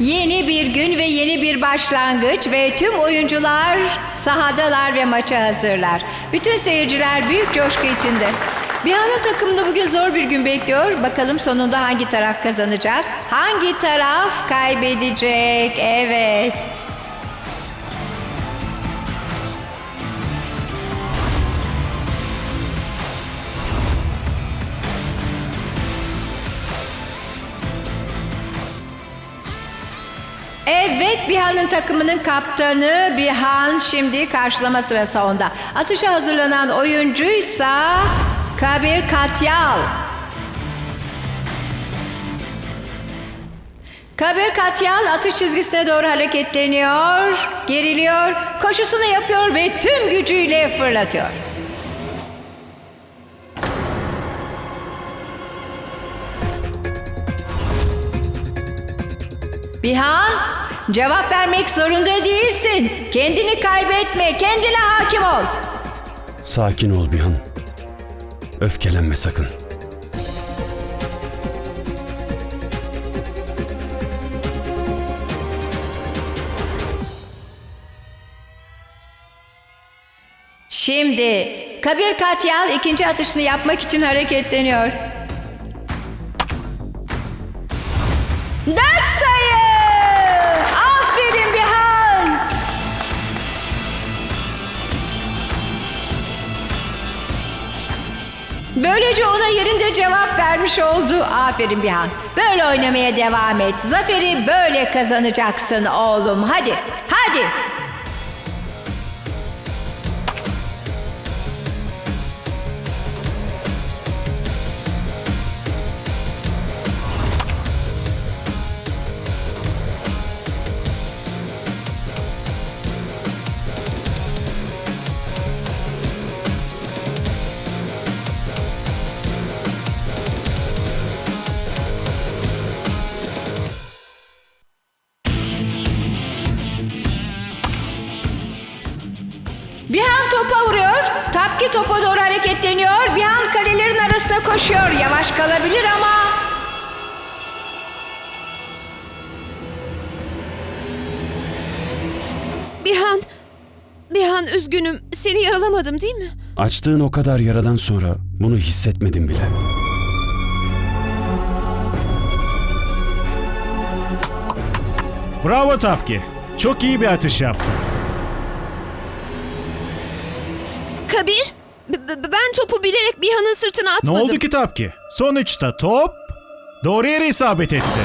Yeni bir gün ve yeni bir başlangıç ve tüm oyuncular sahadalar ve maça hazırlar. Bütün seyirciler büyük coşku içinde. Bihan'ın takımını bugün zor bir gün bekliyor. Bakalım sonunda hangi taraf kazanacak? Hangi taraf kaybedecek? Evet. Evet Bihan'ın takımının kaptanı Bihan şimdi karşılama sırası onda. Atışa hazırlanan oyuncuysa Kabir Katyal. Kabir Katyal atış çizgisine doğru hareketleniyor, geriliyor, koşusunu yapıyor ve tüm gücüyle fırlatıyor. Bihan, cevap vermek zorunda değilsin. Kendini kaybetme, kendine hakim ol. Sakin ol Bihan. Öfkelenme sakın. Şimdi Kabir Katyal ikinci atışını yapmak için hareketleniyor. Dört sayı! Böylece ona yerinde cevap vermiş oldu. Aferin Bihan. Böyle oynamaya devam et. Zaferi böyle kazanacaksın oğlum. Hadi, hadi. Bihan topa vuruyor. Tapki topa doğru hareketleniyor. Bihan kalelerin arasına koşuyor. Yavaş kalabilir ama... Bihan, Bihan üzgünüm. Seni yaralamadım değil mi? Açtığın o kadar yaradan sonra bunu hissetmedim bile. Bravo Tapki. Çok iyi bir atış yaptın. Kabir, b- b- ben topu bilerek Bihan'ın sırtına Ne atmadım. oldu ki Tapki? Sonuçta top doğru yere isabet etti.